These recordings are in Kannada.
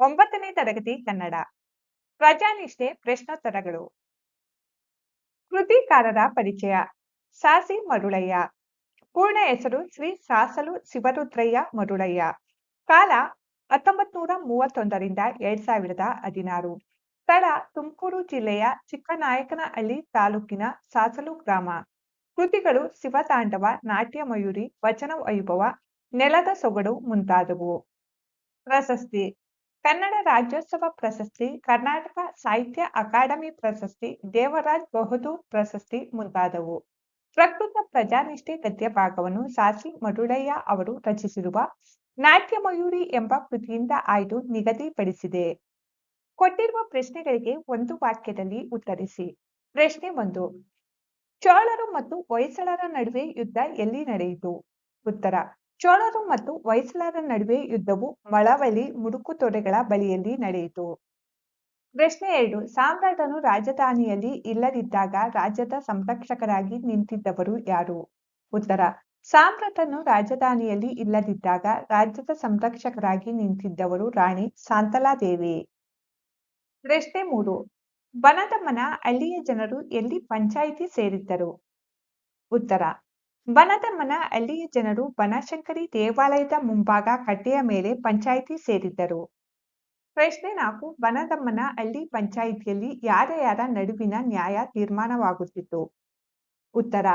ಒಂಬತ್ತನೇ ತರಗತಿ ಕನ್ನಡ. ಪ್ರಜಾನಿಷ್ಠೆ ಪ್ರಶ್ನೋತ್ತರಗಳು. ಕೃತಿಕಾರರ ಪರಿಚಯ. ಸಾಸಿ ಮರುಳಯ್ಯ. ಪೂರ್ಣ ಹೆಸರು ಶ್ರೀ ಸಾಸಲು ಶಿವರುದ್ರಯ್ಯ ಮರುಳಯ್ಯ. ಕಾಲ ಹತ್ತೊಂಬತ್ ನೂರ ಮೂವತ್ತೊಂದರಿಂದ ಎರಡ್ ಸಾವಿರದ ಹದಿನಾರು. ಸ್ಥಳ ತುಮಕೂರು ಜಿಲ್ಲೆಯ ಚಿಕ್ಕನಾಯಕನಹಳ್ಳಿ ತಾಲೂಕಿನ ಸಾಸಲು ಗ್ರಾಮ. ಕೃತಿಗಳು ಶಿವತಾಂಡವ, ನಾಟ್ಯ ಮಯೂರಿ, ವಚನ ವೈಭವ, ನೆಲದ ಸೊಗಡು ಮುಂತಾದವು. ಪ್ರಶಸ್ತಿ. ಕನ್ನಡ ರಾಜ್ಯೋತ್ಸವ ಪ್ರಶಸ್ತಿ, ಕರ್ನಾಟಕ ಸಾಹಿತ್ಯ ಅಕಾಡೆಮಿ ಪ್ರಶಸ್ತಿ, ದೇವರಾಜ್ ಬಹದ್ದೂರ್ ಪ್ರಶಸ್ತಿ ಮುಂತಾದವು. ಪ್ರಕೃತ ಪ್ರಜಾನಿಷ್ಠೆ ಗದ್ಯ ಭಾಗವನ್ನು ಸಾಸಿ ಮಡುಳಯ್ಯ ಅವರು ರಚಿಸಿರುವ ನಾಟ್ಯ ಮಯೂರಿ ಎಂಬ ಕೃತಿಯಿಂದ ಆಯ್ದು ನಿಗದಿಪಡಿಸಿದೆ. ಕೊಟ್ಟಿರುವ ಪ್ರಶ್ನೆಗಳಿಗೆ ಒಂದು ವಾಕ್ಯದಲ್ಲಿ ಉತ್ತರಿಸಿ. ಪ್ರಶ್ನೆ ಒಂದು, ಚೋಳರು ಮತ್ತು ಹೊಯ್ಸಳರ ನಡುವೆ ಯುದ್ಧ ಎಲ್ಲಿ ನಡೆಯಿತು? ಉತ್ತರ ಚೋಳರು ಮತ್ತು ಹೊಯ್ಸಳರ ನಡುವೆ ಯುದ್ಧವು ಮಳವಳ್ಳಿ ಮುಡುಕುತೊರೆಗಳ ಬಳಿಯಲ್ಲಿ ನಡೆಯಿತು. ಪ್ರಶ್ನೆ ಎರಡು, ಸಾಮ್ರಾಟನು ರಾಜಧಾನಿಯಲ್ಲಿ ಇಲ್ಲದಿದ್ದಾಗ ರಾಜ್ಯದ ಸಂರಕ್ಷಕರಾಗಿ ನಿಂತಿದ್ದವರು ಯಾರು? ಉತ್ತರ, ಸಾಮ್ರಾಟನು ರಾಜಧಾನಿಯಲ್ಲಿ ಇಲ್ಲದಿದ್ದಾಗ ರಾಜ್ಯದ ಸಂರಕ್ಷಕರಾಗಿ ನಿಂತಿದ್ದವರು ರಾಣಿ ಶಾಂತಲಾದೇವಿ. ಪ್ರಶ್ನೆ ಮೂರು ಬನದಮ್ಮನ ಹಳ್ಳಿಯ ಜನರು ಎಲ್ಲಿ ಪಂಚಾಯಿತಿ ಸೇರಿದ್ದರು? ಉತ್ತರ ಬನದಮ್ಮನ ಹಳ್ಳಿಯ ಜನರು ಬನಶಂಕರಿ ದೇವಾಲಯದ ಮುಂಭಾಗ ಕಟ್ಟೆಯ ಮೇಲೆ ಪಂಚಾಯಿತಿ ಸೇರಿದ್ದರು. ಪ್ರಶ್ನೆ ನಾಲ್ಕು ಬನದಮ್ಮನ ಹಳ್ಳಿ ಪಂಚಾಯಿತಿಯಲ್ಲಿ ಯಾರ ಯಾರ ನಡುವಿನ ನ್ಯಾಯ ತೀರ್ಮಾನವಾಗುತ್ತಿತ್ತು? ಉತ್ತರ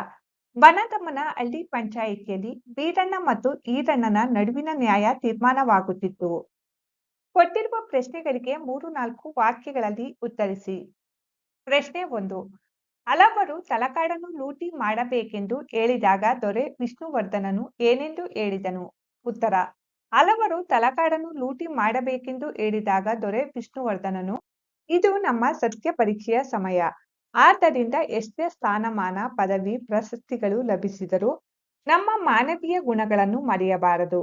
ಬನದಮ್ಮನ ಹಳ್ಳಿ ಪಂಚಾಯಿತಿಯಲ್ಲಿ ಬೀರಣ್ಣ ಮತ್ತು ಈರಣ್ಣನ ನಡುವಿನ ನ್ಯಾಯ ತೀರ್ಮಾನವಾಗುತ್ತಿತ್ತು. ಕೊಟ್ಟಿರುವ ಪ್ರಶ್ನೆಗಳಿಗೆ ಮೂರು ನಾಲ್ಕು ವಾಕ್ಯಗಳಲ್ಲಿ ಉತ್ತರಿಸಿ. ಪ್ರಶ್ನೆ ಒಂದು ಹಲವರು ತಲಕಾಡನ್ನು ಲೂಟಿ ಮಾಡಬೇಕೆಂದು ಹೇಳಿದಾಗ ದೊರೆ ವಿಷ್ಣುವರ್ಧನನು ಏನೆಂದು ಹೇಳಿದನು? ಉತ್ತರ, ಹಲವರು ತಲಕಾಡನ್ನು ಲೂಟಿ ಮಾಡಬೇಕೆಂದು ಹೇಳಿದಾಗ ದೊರೆ ವಿಷ್ಣುವರ್ಧನನು, ಇದು ನಮ್ಮ ಸತ್ಯ ಪರೀಕ್ಷೆಯ ಸಮಯ. ಆದ್ದರಿಂದ ಎಷ್ಟೇ ಸ್ಥಾನಮಾನ, ಪದವಿ, ಪ್ರಶಸ್ತಿಗಳು ಲಭಿಸಿದರೂ ನಮ್ಮ ಮಾನವೀಯ ಗುಣಗಳನ್ನು ಮರೆಯಬಾರದು.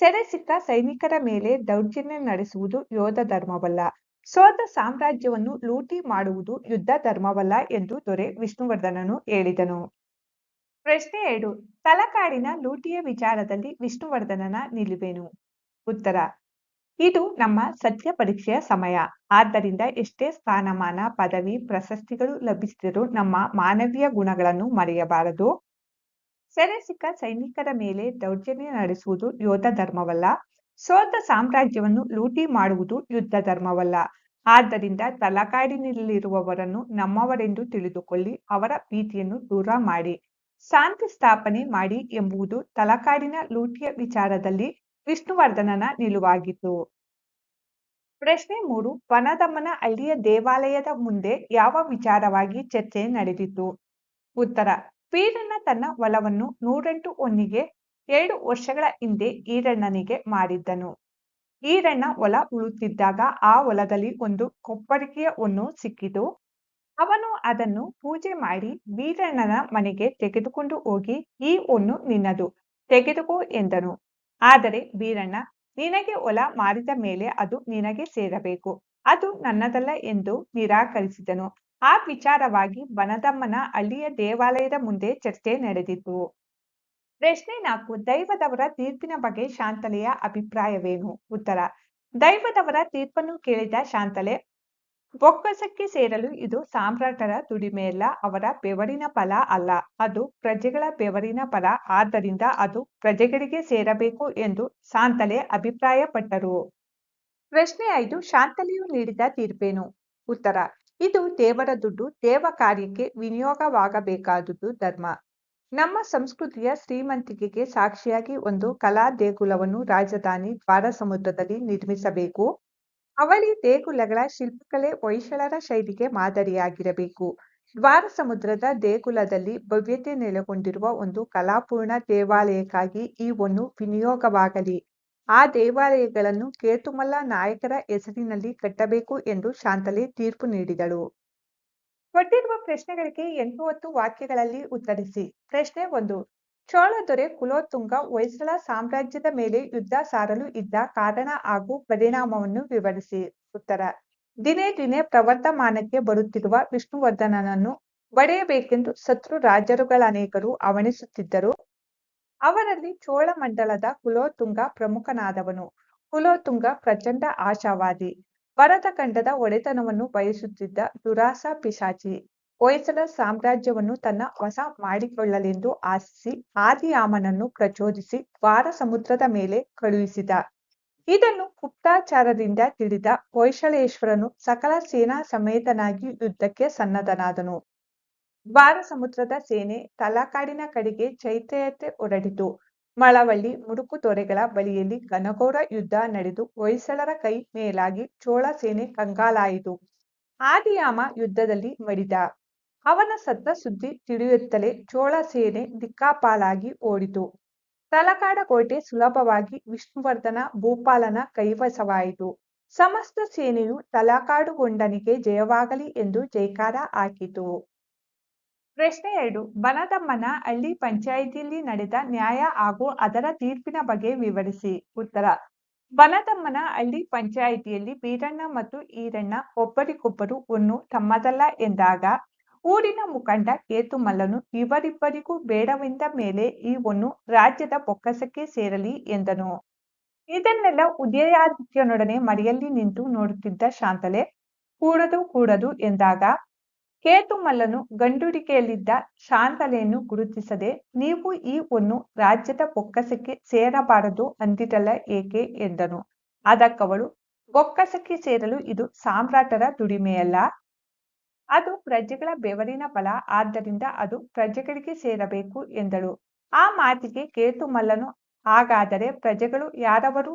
ಸೆರೆ ಸಿಕ್ಕ ಸೈನಿಕರ ಮೇಲೆ ದೌರ್ಜನ್ಯ ನಡೆಸುವುದು ಯೋಧ ಧರ್ಮವಲ್ಲ. ಸೋತ ಸಾಮ್ರಾಜ್ಯವನ್ನು ಲೂಟಿ ಮಾಡುವುದು ಯುದ್ಧ ಧರ್ಮವಲ್ಲ ಎಂದು ದೊರೆ ವಿಷ್ಣುವರ್ಧನನು ಹೇಳಿದನು. ಪ್ರಶ್ನೆ ಎರಡು, ತಲಕಾಡಿನ ಲೂಟಿಯ ವಿಚಾರದಲ್ಲಿ ವಿಷ್ಣುವರ್ಧನನ ನಿಲುವೇನು? ಉತ್ತರ, ಇದು ನಮ್ಮ ಸತ್ಯ ಪರೀಕ್ಷೆಯ ಸಮಯ. ಆದ್ದರಿಂದ ಎಷ್ಟೇ ಸ್ಥಾನಮಾನ, ಪದವಿ, ಪ್ರಶಸ್ತಿಗಳು ಲಭಿಸಿದರೂ ನಮ್ಮ ಮಾನವೀಯ ಗುಣಗಳನ್ನು ಮರೆಯಬಾರದು. ಸೆರೆ ಸಿಕ್ಕ ಸೈನಿಕರ ಮೇಲೆ ದೌರ್ಜನ್ಯ ನಡೆಸುವುದು ಯೋಧ ಧರ್ಮವಲ್ಲ. ಸೋತ ಸಾಮ್ರಾಜ್ಯವನ್ನು ಲೂಟಿ ಮಾಡುವುದು ಯುದ್ಧ ಧರ್ಮವಲ್ಲ. ಆದ್ದರಿಂದ ತಲಕಾಡಿನಲ್ಲಿರುವವರನ್ನು ನಮ್ಮವರೆಂದು ತಿಳಿದುಕೊಳ್ಳಿ, ಅವರ ಭೀತಿಯನ್ನು ದೂರ ಮಾಡಿ. ಶಾಂತಿ ಸ್ಥಾಪನೆ ಮಾಡಿ ಎಂಬುದು ತಲಕಾಡಿನ ಲೂಟಿಯ ವಿಚಾರದಲ್ಲಿ ವಿಷ್ಣುವರ್ಧನನ ನಿಲುವಾಗಿತ್ತು. ಪ್ರಶ್ನೆ ಮೂರು ವನದಮ್ಮನ ಹಳ್ಳಿಯ ದೇವಾಲಯದ ಮುಂದೆ ಯಾವ ವಿಚಾರವಾಗಿ ಚರ್ಚೆ ನಡೆದಿತ್ತು? ಉತ್ತರ ವೀರನ ತನ್ನ ಒಲವನ್ನು ನೂರೆಂಟು ಹೊನ್ನಿಗೆ ಎರಡು ವರ್ಷಗಳ ಹಿಂದೆ ಈರಣ್ಣನಿಗೆ ಮಾಡಿದ್ದನು. ಈರಣ್ಣ ಹೊಲ ಉಳುತ್ತಿದ್ದಾಗ ಆ ಹೊಲದಲ್ಲಿ ಒಂದು ಕೊಪ್ಪರಿಕೆಯ ಹೊನ್ನು ಸಿಕ್ಕಿತು. ಅವನು ಅದನ್ನು ಪೂಜೆ ಮಾಡಿ ವೀರಣ್ಣನ ಮನೆಗೆ ತೆಗೆದುಕೊಂಡು ಹೋಗಿ ಈ ಹೊನ್ನು ನಿನ್ನದು, ತೆಗೆದುಕೋ ಎಂದನು. ಆದರೆ ವೀರಣ್ಣ, ನಿನಗೆ ಹೊಲ ಮಾರಿದ ಮೇಲೆ ಅದು ನಿನಗೆ ಸೇರಬೇಕು, ಅದು ನನ್ನದಲ್ಲ ಎಂದು ನಿರಾಕರಿಸಿದನು. ಆ ವಿಚಾರವಾಗಿ ಬನದಮ್ಮನ ಹಳ್ಳಿಯ ದೇವಾಲಯದ ಮುಂದೆ ಚರ್ಚೆ ನಡೆದಿತ್ತು. ಪ್ರಶ್ನೆ ನಾಲ್ಕು ದೈವದವರ ತೀರ್ಪಿನ ಬಗ್ಗೆ ಶಾಂತಲೆಯ ಅಭಿಪ್ರಾಯವೇನು? ಉತ್ತರ, ದೈವದವರ ತೀರ್ಪನ್ನು ಕೇಳಿದ ಶಾಂತಲೆ, ಬೊಕ್ಕಸಕ್ಕೆ ಸೇರಲು ಇದು ಸಾಮ್ರಾಟರ ದುಡಿಮೆಯಲ್ಲ, ಅವರ ಬೆವರಿನ ಫಲ ಅಲ್ಲ, ಅದು ಪ್ರಜೆಗಳ ಬೆವರಿನ ಫಲ, ಆದ್ದರಿಂದ ಅದು ಪ್ರಜೆಗಳಿಗೆ ಸೇರಬೇಕು ಎಂದು ಶಾಂತಲೆ ಅಭಿಪ್ರಾಯಪಟ್ಟರು. ಪ್ರಶ್ನೆ ಐದು, ಶಾಂತಲೆಯು ನೀಡಿದ ತೀರ್ಪೇನು? ಉತ್ತರ, ಇದು ದೇವರ ದುಡ್ಡು, ದೇವ ಕಾರ್ಯಕ್ಕೆ ವಿನಿಯೋಗವಾಗಬೇಕಾದುದು ಧರ್ಮ. ನಮ್ಮ ಸಂಸ್ಕೃತಿಯ ಶ್ರೀಮಂತಿಕೆಗೆ ಸಾಕ್ಷಿಯಾಗಿ ಒಂದು ಕಲಾ ದೇಗುಲವನ್ನು ರಾಜಧಾನಿ ದ್ವಾರ ಸಮುದ್ರದಲ್ಲಿ ನಿರ್ಮಿಸಬೇಕು. ಅವಳಿ ದೇಗುಲಗಳ ಶಿಲ್ಪಕಲೆ ಹೊಯ್ಸಳರ ಶೈಲಿಗೆ ಮಾದರಿಯಾಗಿರಬೇಕು. ದ್ವಾರ ಸಮುದ್ರದ ದೇಗುಲದಲ್ಲಿ ಭವ್ಯತೆ ನೆಲೆಗೊಂಡಿರುವ ಒಂದು ಕಲಾಪೂರ್ಣ ದೇವಾಲಯಕ್ಕಾಗಿ ಈ ಒಂದು ವಿನಿಯೋಗವಾಗಲಿ. ಆ ದೇವಾಲಯಗಳನ್ನು ಕೇತುಮಲ್ಲ ನಾಯಕರ ಹೆಸರಿನಲ್ಲಿ ಕಟ್ಟಬೇಕು ಎಂದು ಶಾಂತಲೆ ತೀರ್ಪು ನೀಡಿದಳು. ಕೊಟ್ಟಿರುವ ಪ್ರಶ್ನೆಗಳಿಗೆ ಎಂಟು ವಾಕ್ಯಗಳಲ್ಲಿ ಉತ್ತರಿಸಿ. ಪ್ರಶ್ನೆ ಒಂದು, ಚೋಳ ದೊರೆ ಕುಲೋತ್ತುಂಗ ಹೊಯ್ಸಳ ಸಾಮ್ರಾಜ್ಯದ ಮೇಲೆ ಯುದ್ಧ ಸಾರಲು ಇದ್ದ ಕಾರಣ ಹಾಗೂ ಪರಿಣಾಮವನ್ನು ವಿವರಿಸಿ. ಉತ್ತರ, ದಿನೇ ದಿನೇ ಪ್ರವರ್ತಮಾನಕ್ಕೆ ಬರುತ್ತಿರುವ ವಿಷ್ಣುವರ್ಧನನನ್ನು ಒಡೆಯಬೇಕೆಂದು ಶತ್ರು ರಾಜರುಗಳನೇಕರು ಅವಣಿಸುತ್ತಿದ್ದರು ಅವರಲ್ಲಿ ಚೋಳ ಮಂಡಲದ ಕುಲೋತ್ತುಂಗ ಪ್ರಮುಖನಾದವನು. ಕುಲೋತ್ತುಂಗ ಪ್ರಚಂಡ ಆಶಾವಾದಿ. ಭರತಖಂಡದ ಒಡೆತನವನ್ನು ಬಯಸುತ್ತಿದ್ದ ದುರಾಸ ಪಿಶಾಚಿ, ಹೊಯ್ಸಳ ಸಾಮ್ರಾಜ್ಯವನ್ನು ತನ್ನ ವಶ ಮಾಡಿಕೊಳ್ಳಲೆಂದು ಆಶಿಸಿ ಆದಿಯಾಮನನ್ನು ಪ್ರಚೋದಿಸಿ ದ್ವಾರ ಸಮುದ್ರದ ಮೇಲೆ ಕಳುಹಿಸಿದ. ಇದನ್ನು ಗುಪ್ತಾಚಾರದಿಂದ ತಿಳಿದ ಹೊಯ್ಸಳೇಶ್ವರನು ಸಕಲ ಸೇನಾ ಸಮೇತನಾಗಿ ಯುದ್ಧಕ್ಕೆ ಸನ್ನದ್ಧನಾದನು. ದ್ವಾರ ಸಮುದ್ರದ ಸೇನೆ ತಲಕಾಡಿನ ಕಡೆಗೆ ಚೈತ್ಯತೆ ಹೊರಡಿತು. ಮಳವಳ್ಳಿ, ಮುಡುಕು ತೊರೆಗಳ ಬಳಿಯಲ್ಲಿ ಘನಘೋರ ಯುದ್ಧ ನಡೆದು ಹೊಯ್ಸಳರ ಕೈ ಮೇಲಾಗಿ ಚೋಳ ಸೇನೆ ಕಂಗಾಲಾಯಿತು. ಆದಿಯಾಮ ಯುದ್ಧದಲ್ಲಿ ಮಡಿದ ಅವನ ಸತ್ತ ಸುದ್ದಿ ತಿಳಿಯುತ್ತಲೇ ಚೋಳ ಸೇನೆ ದಿಕ್ಕಾಪಾಲಾಗಿ ಓಡಿತು. ತಲಕಾಡ ಕೋಟೆ ಸುಲಭವಾಗಿ ವಿಷ್ಣುವರ್ಧನ ಭೂಪಾಲನ ಕೈವಶವಾಯಿತು. ಸಮಸ್ತ ಸೇನೆಯು ತಲಕಾಡುಗೊಂಡನಿಗೆ ಜಯವಾಗಲಿ ಎಂದು ಜೈಕಾರ ಹಾಕಿತು. ಪ್ರಶ್ನೆ ಎರಡು. ಬನದಮ್ಮನ ಹಳ್ಳಿ ಪಂಚಾಯಿತಿಯಲ್ಲಿ ನಡೆದ ನ್ಯಾಯ ಹಾಗೂ ಅದರ ತೀರ್ಪಿನ ಬಗ್ಗೆ ವಿವರಿಸಿ. ಉತ್ತರ. ಬನದಮ್ಮನ ಹಳ್ಳಿ ಪಂಚಾಯಿತಿಯಲ್ಲಿ ಬೀರಣ್ಣ ಮತ್ತು ಈರಣ್ಣ ಒಬ್ಬರಿಗೊಬ್ಬರು ಒಂದು ತಮ್ಮದಲ್ಲ ಎಂದಾಗ, ಊರಿನ ಮುಖಂಡ ಕೇತುಮಲ್ಲನು ಇವರಿಬ್ಬರಿಗೂ ಬೇಡವೆಂದ ಮೇಲೆ ಈ ಒಂದು ರಾಜ್ಯದ ಬೊಕ್ಕಸಕ್ಕೆ ಸೇರಲಿ ಎಂದನು. ಇದನ್ನೆಲ್ಲ ಉದಯಾದಿತ್ಯನೊಡನೆ ಮರೆಯಲ್ಲಿ ನಿಂತು ನೋಡುತ್ತಿದ್ದ ಶಾಂತಲೆ, ಕೂಡದು ಕೂಡದು ಎಂದಾಗ ಕೇತುಮಲ್ಲನು ಗಂಡುಡಿಕೆಯಲ್ಲಿದ್ದ ಶಾಂತಲೆಯನ್ನು ಗುರುತಿಸದೆ, ನೀವು ಈ ಒಂದು ರಾಜ್ಯದ ಬೊಕ್ಕಸಕ್ಕೆ ಸೇರಬಾರದು ಅಂದಿರಲ್ಲ ಏಕೆ? ಎಂದನು. ಅದಕ್ಕವಳು ಬೊಕ್ಕಸಕ್ಕೆ ಸೇರಲು ಇದು ಸಾಮ್ರಾಟರ ದುಡಿಮೆಯಲ್ಲ. ಅದು ಪ್ರಜೆಗಳ ಬೆವರಿನ ಬಲ. ಆದ್ದರಿಂದ ಅದು ಪ್ರಜೆಗಳಿಗೆ ಸೇರಬೇಕು, ಎಂದಳು. ಆ ಮಾತಿಗೆ ಕೇತುಮಲ್ಲನು, ಹಾಗಾದರೆ ಪ್ರಜೆಗಳು ಯಾರವರು?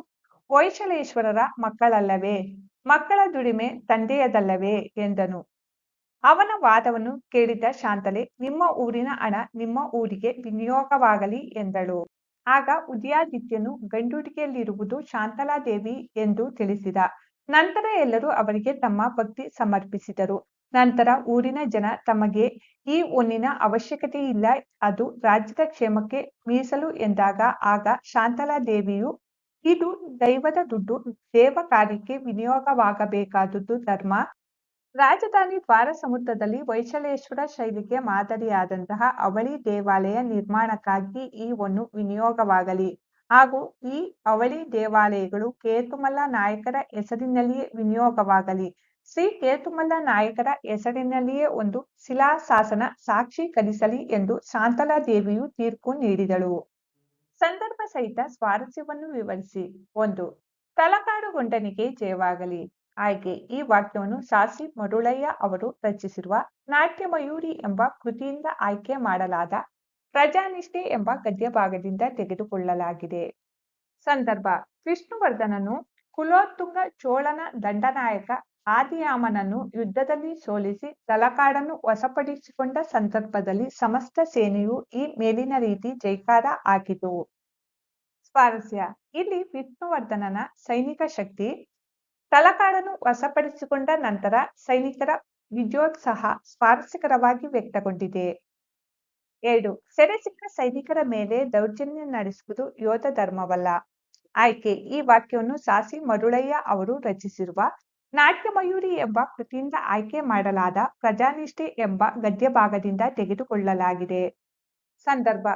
ವೈಶಲೇಶ್ವರರ ಮಕ್ಕಳಲ್ಲವೇ? ಮಕ್ಕಳ ದುಡಿಮೆ ತಂದೆಯದಲ್ಲವೇ? ಎಂದನು. ಅವನ ವಾದವನ್ನು ಕೇಳಿದ ಶಾಂತಲೆ, ನಿಮ್ಮ ಊರಿನ ಹಣ ನಿಮ್ಮ ಊರಿಗೆ ವಿನಿಯೋಗವಾಗಲಿ ಎಂದಳು. ಆಗ ಉದಯಾದಿತ್ಯನು ಗಂಡುಡಿಕೆಯಲ್ಲಿರುವುದು ಶಾಂತಲಾದೇವಿ ಎಂದು ತಿಳಿಸಿದ. ನಂತರ ಎಲ್ಲರೂ ಅವರಿಗೆ ತಮ್ಮ ಭಕ್ತಿ ಸಮರ್ಪಿಸಿದರು. ನಂತರ ಊರಿನ ಜನ ತಮಗೆ, ಈ ಒನ್ನಿನ ಅವಶ್ಯಕತೆ ಇಲ್ಲ ಅದು ರಾಜ್ಯದ ಕ್ಷೇಮಕ್ಕೆ ಮೀಸಲು ಎಂದಾಗ ಆಗ ಶಾಂತಲಾದೇವಿಯು, ಇದು ದೈವದ ದುಡ್ಡು ದೇವ ಕಾರ್ಯಕ್ಕೆ ವಿನಿಯೋಗವಾಗಬೇಕಾದದ್ದು ಧರ್ಮ ರಾಜಧಾನಿ ದ್ವಾರ ಸಮುದ್ರದಲ್ಲಿ ಹೊಯ್ಸಳೇಶ್ವರ ಶೈಲಿಗೆ ಮಾದರಿಯಾದಂತಹ ಅವಳಿ ದೇವಾಲಯ ನಿರ್ಮಾಣಕ್ಕಾಗಿ ಈ ಒಂದು ವಿನಿಯೋಗವಾಗಲಿ. ಹಾಗೂ ಈ ಅವಳಿ ದೇವಾಲಯಗಳು ಕೇತುಮಲ್ಲ ನಾಯಕರ ಹೆಸರಿನಲ್ಲಿಯೇ ವಿನಿಯೋಗವಾಗಲಿ. ಶ್ರೀ ಕೇತುಮಲ್ಲ ನಾಯಕರ ಹೆಸರಿನಲ್ಲಿಯೇ ಒಂದು ಶಿಲಾಶಾಸನ ಸಾಕ್ಷೀಕರಿಸಲಿ ಎಂದು ಶಾಂತಲಾದೇವಿಯು ತೀರ್ಪು ನೀಡಿದಳು. ಸಂದರ್ಭ ಸಹಿತ ಸ್ವಾರಸ್ಯವನ್ನು ವಿವರಿಸಿ. ಒಂದು, ತಲಕಾಡು ತಲಕಾಡುಗೊಂಡನಿಗೆ ಜಯವಾಗಲಿ. ಆಯ್ಕೆ ಈ ವಾಕ್ಯವನ್ನು ಸಾಸಿ ಮರುಳಯ್ಯ ಅವರು ರಚಿಸಿರುವ ನಾಟ್ಯ ಮಯೂರಿ ಎಂಬ ಕೃತಿಯಿಂದ ಆಯ್ಕೆ ಮಾಡಲಾದ ಪ್ರಜಾನಿಷ್ಠೆ ಎಂಬ ಗದ್ಯಭಾಗದಿಂದ ತೆಗೆದುಕೊಳ್ಳಲಾಗಿದೆ. ಸಂದರ್ಭ, ವಿಷ್ಣುವರ್ಧನನು ಕುಲೋತ್ತುಂಗ ಚೋಳನ ದಂಡನಾಯಕ ಆದಿಯಾಮನನ್ನು ಯುದ್ಧದಲ್ಲಿ ಸೋಲಿಸಿ ತಲಕಾಡನ್ನು ವಶಪಡಿಸಿಕೊಂಡ ಸಂದರ್ಭದಲ್ಲಿ ಸಮಸ್ತ ಸೇನೆಯು ಈ ಮೇಲಿನ ರೀತಿ ಜೈಕಾರ ಹಾಕಿತು ಸ್ವಾರಸ್ಯ, ಇಲ್ಲಿ ವಿಷ್ಣುವರ್ಧನನ ಸೈನಿಕ ಶಕ್ತಿ ತಲಕಾಡನ್ನು ವಶಪಡಿಸಿಕೊಂಡ ನಂತರ ಸೈನಿಕರ ವಿಜಯೋತ್ಸಾಹ ಸ್ವಾರಸ್ಯಕರವಾಗಿ ವ್ಯಕ್ತಗೊಂಡಿದೆ. ಎರಡು, ಸೆರೆ ಸಿಕ್ಕ ಸೈನಿಕರ ಮೇಲೆ ದೌರ್ಜನ್ಯ ನಡೆಸುವುದು ಯೋಧ ಧರ್ಮವಲ್ಲ. ಆಯ್ಕೆ, ಈ ವಾಕ್ಯವನ್ನು ಸಾಸಿ ಮರುಳಯ್ಯ ಅವರು ರಚಿಸಿರುವ ನಾಟ್ಯ ಮಯೂರಿ ಎಂಬ ಕೃತಿಯಿಂದ ಆಯ್ಕೆ ಮಾಡಲಾದ ಪ್ರಜಾನಿಷ್ಠೆ ಎಂಬ ಗದ್ಯ ಭಾಗದಿಂದ ತೆಗೆದುಕೊಳ್ಳಲಾಗಿದೆ. ಸಂದರ್ಭ,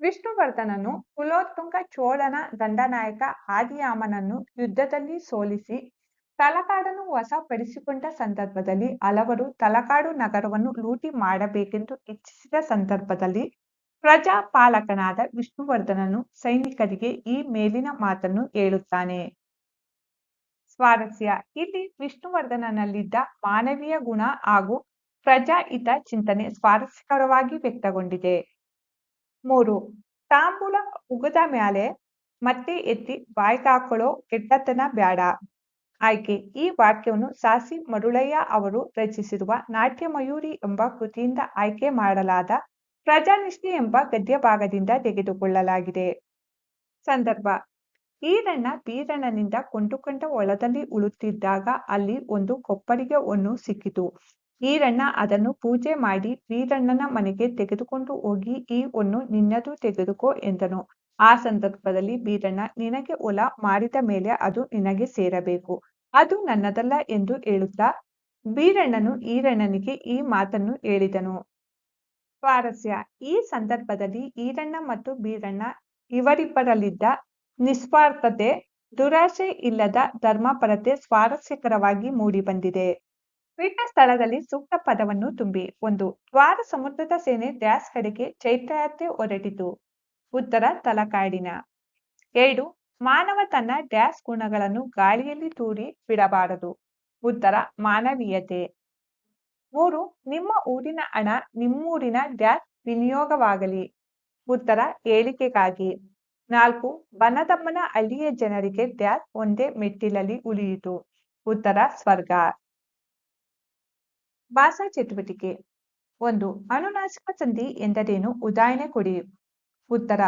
ವಿಷ್ಣುವರ್ಧನನು ಕುಲೋತ್ತುಂಗ ಚೋಳನ ದಂಡನಾಯಕ ಆದಿಯಾಮನನ್ನು ಯುದ್ಧದಲ್ಲಿ ಸೋಲಿಸಿ ತಲಕಾಡನ್ನು ವಶಪಡಿಸಿಕೊಂಡ ಸಂದರ್ಭದಲ್ಲಿ ಹಲವರು ತಲಕಾಡು ನಗರವನ್ನು ಲೂಟಿ ಮಾಡಬೇಕೆಂದು ಇಚ್ಛಿಸಿದ ಸಂದರ್ಭದಲ್ಲಿ ಪ್ರಜಾಪಾಲಕನಾದ ವಿಷ್ಣುವರ್ಧನನು ಸೈನಿಕರಿಗೆ ಈ ಮೇಲಿನ ಮಾತನ್ನು ಹೇಳುತ್ತಾನೆ. ಸ್ವಾರಸ್ಯ. ಇಲ್ಲಿ ವಿಷ್ಣುವರ್ಧನನಲ್ಲಿದ್ದ ಮಾನವೀಯ ಗುಣ ಹಾಗೂ ಪ್ರಜಾಹಿತ ಚಿಂತನೆ ಸ್ವಾರಸ್ಯಕರವಾಗಿ ವ್ಯಕ್ತಗೊಂಡಿದೆ. ಮೂರು. ತಾಂಬೂಲ ಉಗದ ಮ್ಯಾಲೆ ಮತ್ತೆ ಎತ್ತಿ ಬಾಯ್ಗಾಕೊಳ್ಳೋ ಕೆಟ್ಟತನ ಬ್ಯಾಡ. ಆಯ್ಕೆ. ಈ ವಾಕ್ಯವನ್ನು ಸಾಸಿ ಮರುಳಯ್ಯ ಅವರು ರಚಿಸಿರುವ ನಾಟ್ಯ ಮಯೂರಿ ಎಂಬ ಕೃತಿಯಿಂದ ಆಯ್ಕೆ ಮಾಡಲಾದ ಪ್ರಜಾನಿಷ್ಠೆ ಎಂಬ ಗದ್ಯ ಭಾಗದಿಂದ ತೆಗೆದುಕೊಳ್ಳಲಾಗಿದೆ. ಸಂದರ್ಭ. ಈರಣ್ಣ ಬೀರಣ್ಣನಿಂದ ಕೊಂಡುಕೊಂಡ ಒಳದಲ್ಲಿ ಉಳುತ್ತಿದ್ದಾಗ ಅಲ್ಲಿ ಒಂದು ಕೊಪ್ಪರಿಗೆ ಒಂದು ಸಿಕ್ಕಿತು. ಈರಣ್ಣ ಅದನ್ನು ಪೂಜೆ ಮಾಡಿ ವೀರಣ್ಣನ ಮನೆಗೆ ತೆಗೆದುಕೊಂಡು ಹೋಗಿ ಈ ಒಂದು ನಿನ್ನದು ತೆಗೆದುಕೋ ಎಂದನು. ಆ ಸಂದರ್ಭದಲ್ಲಿ ಬೀರಣ್ಣ, ನಿನಗೆ ಒಲ ಮಾಡಿದ ಮೇಲೆ ಅದು ನಿನಗೆ ಸೇರಬೇಕು. ಅದು ನನ್ನದಲ್ಲ ಎಂದು ಹೇಳುತ್ತಾ ಬೀರಣ್ಣನು ಈರಣ್ಣನಿಗೆ ಈ ಮಾತನ್ನು ಹೇಳಿದನು. ಸ್ವಾರಸ್ಯ, ಈ ಸಂದರ್ಭದಲ್ಲಿ ಈರಣ್ಣ ಮತ್ತು ಬೀರಣ್ಣ ಇವರಿಬ್ಬರಲ್ಲಿದ್ದ ನಿಸ್ವಾರ್ಥತೆ ದುರಾಶೆ ಇಲ್ಲದ ಧರ್ಮಪರತೆ ಸ್ವಾರಸ್ಯಕರವಾಗಿ ಮೂಡಿಬಂದಿದೆ. ಪೀಠ ಸ್ಥಳದಲ್ಲಿ ಸೂಕ್ತ ಪದವನ್ನು ತುಂಬಿ, ಒಂದು ದ್ವಾರ ಸಮುದ್ರದ ಸೇನೆ ದ್ಯಾಸ್ ಕಡೆಗೆ ಚೈತ್ರಯಾತ್ರೆ ಹೊರಟಿತು. ಉತ್ತರ ತಲಕಾಡಿನ. ಎರಡು ಮಾನವ ತನ್ನ ಡ್ಯಾಸ್ ಗುಣಗಳನ್ನು ಗಾಳಿಯಲ್ಲಿ ತೂರಿ ಬಿಡಬಾರದು. ಉತ್ತರ, ಮಾನವೀಯತೆ. ಮೂರು, ನಿಮ್ಮ ಊರಿನ ಹಣ ನಿಮ್ಮೂರಿನ ಡ್ಯಾಸ್ ವಿನಿಯೋಗವಾಗಲಿ. ಉತ್ತರ, ಏಳಿಗೆಗಾಗಿ. ನಾಲ್ಕು, ಬನದಮ್ಮನ ಹಳ್ಳಿಯ ಜನರಿಗೆ ಡ್ಯಾಸ್ ಒಂದೇ ಮೆಟ್ಟಿಲಲ್ಲಿ ಉಳಿಯಿತು. ಉತ್ತರ, ಸ್ವರ್ಗ. ಭಾಷಾ ಚಟುವಟಿಕೆ. ಒಂದು, ಅನುನಾಸಿಕ ಸಂಧಿ ಎಂದರೇನು? ಉದಾಹರಣೆ ಕೊಡಿ. ಉತ್ತರ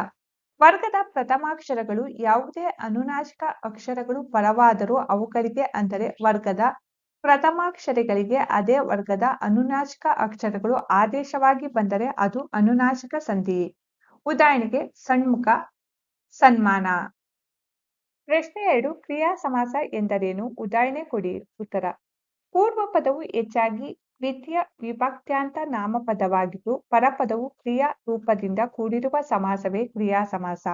ವರ್ಗದ ಪ್ರಥಮಾಕ್ಷರಗಳು ಯಾವುದೇ ಅನುನಾಶಿಕ ಅಕ್ಷರಗಳು ಪರವಾದರೂ ಅವುಗಳಿಗೆ ಅಂದರೆ ವರ್ಗದ ಪ್ರಥಮಾಕ್ಷರಗಳಿಗೆ ಅದೇ ವರ್ಗದ ಅನುನಾಶಿಕ ಅಕ್ಷರಗಳು ಆದೇಶವಾಗಿ ಬಂದರೆ ಅದು ಅನುನಾಶಿಕ ಸಂಧಿ. ಉದಾಹರಣೆಗೆ ಸಣ್ಮುಖ, ಸನ್ಮಾನ. ಪ್ರಶ್ನೆ ಎರಡು ಕ್ರಿಯಾ ಸಮಾಸ ಎಂದರೇನು? ಉದಾಹರಣೆ ಕೊಡಿ. ಉತ್ತರ. ಪೂರ್ವ ಪದವು ಹೆಚ್ಚಾಗಿ ದ್ವಿತೀಯ ವಿಭಕ್ತ್ಯಾಂತ ನಾಮಪದವಾಗಿದ್ದು ಪರಪದವು ಕ್ರಿಯಾ ರೂಪದಿಂದ ಕೂಡಿರುವ ಸಮಾಸವೇ ಕ್ರಿಯಾ ಸಮಾಸ.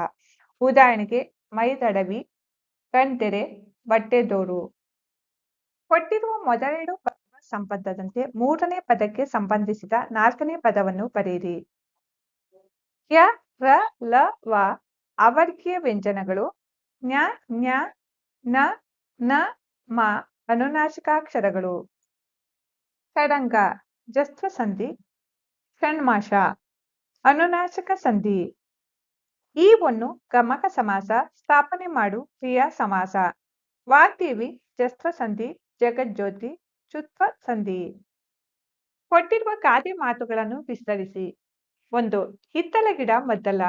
ಉದಾಹರಣೆಗೆ ಮೈದಡವಿ, ಕಣ್ತೆರೆ, ಬಟ್ಟೆದೋರು. ಕೊಟ್ಟಿರುವ ಮೊದಲೆರಡು ಸಂಬಂಧದಂತೆ ಮೂರನೇ ಪದಕ್ಕೆ ಸಂಬಂಧಿಸಿದ ನಾಲ್ಕನೇ ಪದವನ್ನು ಬರೆಯಿರಿ. ಯ, ರ, ಲ, ವ ಅವರ್ಗೀಯ ವ್ಯಂಜನಗಳು ಜ್ಞ ನ್ಯ, ನ ನ, ಮ ಅನುನಾಸಿಕಾಕ್ಷರಗಳು ಷಡಂಗ ಜಸ್ತ್ವ ಸಂಧಿ ಷಣ್ಮಾಶ ಅನುನಾಸಿಕ ಸಂಧಿ ಈ ಒಂದು ಗಮಕ ಸಮಾಸ, ಸ್ಥಾಪನೆ ಮಾಡು, ಕ್ರಿಯಾ ಸಮಾಸ. ವಾಗ್ದೇವಿ ಜಸ್ತ್ವ ಸಂಧಿ ಜಗಜ್ಯೋತಿ ಚುತ್ವ ಸಂಧಿ ಕೊಟ್ಟಿರುವ ಗಾದೆ ಮಾತುಗಳನ್ನು ವಿಸ್ತರಿಸಿ. ಒಂದು, ಹಿತ್ತಲ ಗಿಡ ಮದ್ದಲ್ಲ.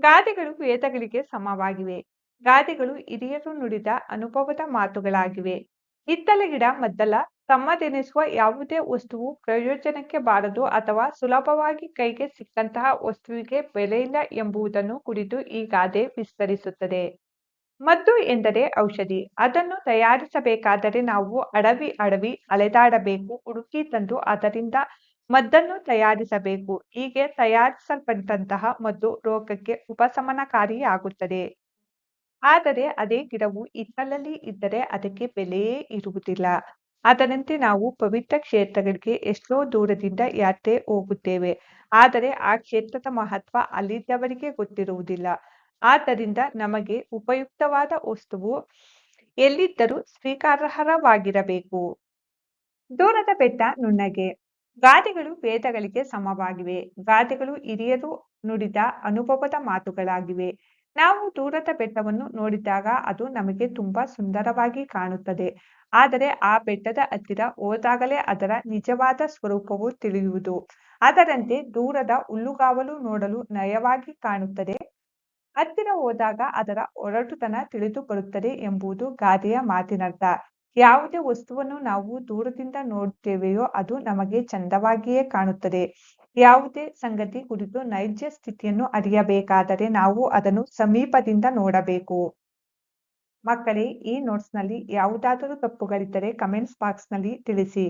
ಗಾದೆಗಳು ವೇದಗಳಿಗೆ ಸಮವಾಗಿವೆ. ಗಾದೆಗಳು ಹಿರಿಯರು ನುಡಿದ ಅನುಭವದ ಮಾತುಗಳಾಗಿವೆ. ಹಿತ್ತಲ ಗಿಡ ಮದ್ದಲ್ಲ, ತಮ್ಮದೆನಿಸುವ ಯಾವುದೇ ವಸ್ತುವು ಪ್ರಯೋಜನಕ್ಕೆ ಬಾರದು ಅಥವಾ ಸುಲಭವಾಗಿ ಕೈಗೆ ಸಿಕ್ಕಂತಹ ವಸ್ತುವಿಗೆ ಬೆಲೆಯಿಲ್ಲ ಎಂಬುದನ್ನು ಕುರಿತು ಈ ಗಾದೆ ವಿಸ್ತರಿಸುತ್ತದೆ. ಮದ್ದು ಎಂದರೆ ಔಷಧಿ. ಅದನ್ನು ತಯಾರಿಸಬೇಕಾದರೆ ನಾವು ಅಡವಿ ಅಡವಿ ಅಲೆದಾಡಬೇಕು ಹುಡುಕಿ ತಂದು ಅದರಿಂದ ಮದ್ದನ್ನು ತಯಾರಿಸಬೇಕು. ಹೀಗೆ ತಯಾರಿಸಲ್ಪಟ್ಟಂತಹ ಮದ್ದು ರೋಗಕ್ಕೆ ಉಪಶಮನಕಾರಿಯಾಗುತ್ತದೆ. ಆದರೆ ಅದೇ ಗಿಡವು ಇತ್ತಲಲ್ಲಿ ಇದ್ದರೆ ಅದಕ್ಕೆ ಬೆಲೆಯೇ ಇರುವುದಿಲ್ಲ. ಅದರಂತೆ ನಾವು ಪವಿತ್ರ ಕ್ಷೇತ್ರಗಳಿಗೆ ಎಷ್ಟೋ ದೂರದಿಂದ ಯಾತ್ರೆ ಹೋಗುತ್ತೇವೆ. ಆದರೆ ಆ ಕ್ಷೇತ್ರದ ಮಹತ್ವ ಅಲ್ಲಿದ್ದವರಿಗೆ ಗೊತ್ತಿರುವುದಿಲ್ಲ. ಆದ್ದರಿಂದ ನಮಗೆ ಉಪಯುಕ್ತವಾದ ವಸ್ತುವು ಎಲ್ಲಿದ್ದರೂ ಸ್ವೀಕಾರಾರ್ಹವಾಗಿರಬೇಕು. ದೂರದ ಬೆಟ್ಟ ನುಣ್ಣಗೆ. ಗಾದೆಗಳು ವೇದಗಳಿಗೆ ಸಮವಾಗಿವೆ. ಗಾದೆಗಳು ಹಿರಿಯರು ನುಡಿದ ಅನುಭವದ ಮಾತುಗಳಾಗಿವೆ. ನಾವು ದೂರದ ಬೆಟ್ಟವನ್ನು ನೋಡಿದಾಗ ಅದು ನಮಗೆ ತುಂಬಾ ಸುಂದರವಾಗಿ ಕಾಣುತ್ತದೆ. ಆದರೆ ಆ ಬೆಟ್ಟದ ಹತ್ತಿರ ಹೋದಾಗಲೇ ಅದರ ನಿಜವಾದ ಸ್ವರೂಪವು ತಿಳಿಯುವುದು. ಅದರಂತೆ ದೂರದ ಹುಲ್ಲುಗಾವಲು ನೋಡಲು ನಯವಾಗಿ ಕಾಣುತ್ತದೆ. ಹತ್ತಿರ ಹೋದಾಗ ಅದರ ಒರಟುತನ ತಿಳಿದು ಬರುತ್ತದೆ ಎಂಬುದು ಗಾದೆಯ ಮಾತಿನರ್ಥ. ಯಾವುದೇ ವಸ್ತುವನ್ನು ನಾವು ದೂರದಿಂದ ನೋಡುತ್ತೇವೆಯೋ ಅದು ನಮಗೆ ಚಂದವಾಗಿಯೇ ಕಾಣುತ್ತದೆ. ಯಾವುದೇ ಸಂಗತಿ ಕುರಿತು ನೈಜ ಸ್ಥಿತಿಯನ್ನು ಅರಿಯಬೇಕಾದರೆ ನಾವು ಅದನ್ನು ಸಮೀಪದಿಂದ ನೋಡಬೇಕು. ಮಕ್ಕಳೇ, ಈ ನೋಟ್ಸ್ನಲ್ಲಿ ಯಾವುದಾದರೂ ತಪ್ಪುಗಳಿದ್ದರೆ ಕಮೆಂಟ್ಸ್ ಬಾಕ್ಸ್ನಲ್ಲಿ ತಿಳಿಸಿ.